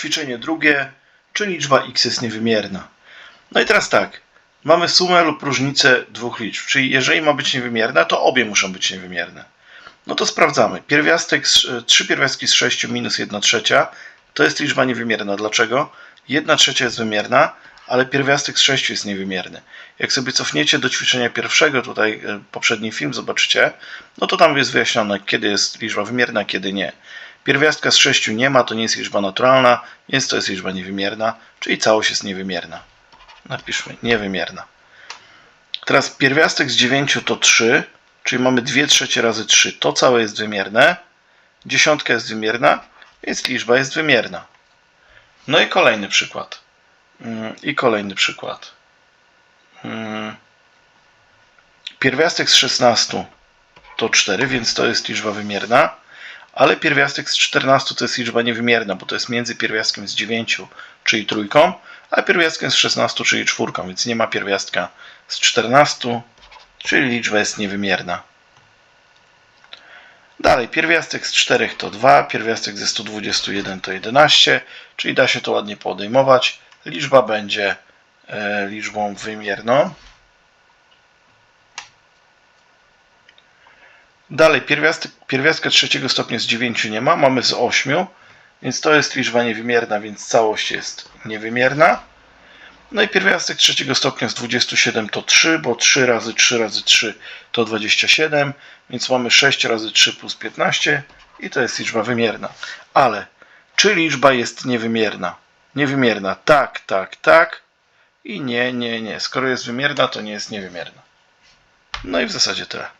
Ćwiczenie drugie, czy liczba x jest niewymierna. No i teraz tak, mamy sumę lub różnicę dwóch liczb, czyli jeżeli ma być niewymierna, to obie muszą być niewymierne. No to sprawdzamy. Pierwiastek z, 3 pierwiastki z 6 minus 1 trzecia to jest liczba niewymierna. Dlaczego? 1 trzecia jest wymierna, ale pierwiastek z 6 jest niewymierny. Jak sobie cofniecie do ćwiczenia pierwszego, tutaj e, poprzedni film zobaczycie, no to tam jest wyjaśnione, kiedy jest liczba wymierna, kiedy nie. Pierwiastka z 6 nie ma, to nie jest liczba naturalna, więc to jest liczba niewymierna, czyli całość jest niewymierna. Napiszmy niewymierna. Teraz pierwiastek z 9 to 3, czyli mamy 2 trzecie razy 3. To całe jest wymierne. Dziesiątka jest wymierna, więc liczba jest wymierna. No i kolejny przykład. Mm, I kolejny przykład. Mm. Pierwiastek z 16 to 4, więc to jest liczba wymierna, ale pierwiastek z 14 to jest liczba niewymierna, bo to jest między pierwiastkiem z 9, czyli trójką, a pierwiastkiem z 16, czyli czwórką, więc nie ma pierwiastka z 14, czyli liczba jest niewymierna. Dalej, pierwiastek z 4 to 2, pierwiastek ze 121 to 11, czyli da się to ładnie podejmować. Liczba będzie e, liczbą wymierną. Dalej, pierwiastek, pierwiastka trzeciego stopnia z 9 nie ma, mamy z 8, więc to jest liczba niewymierna, więc całość jest niewymierna. No i pierwiastek trzeciego stopnia z 27 to 3, bo 3 razy 3 razy 3 to 27, więc mamy 6 razy 3 plus 15 i to jest liczba wymierna. Ale czy liczba jest niewymierna? Niewymierna tak, tak, tak i nie, nie, nie. Skoro jest wymierna, to nie jest niewymierna. No i w zasadzie tyle.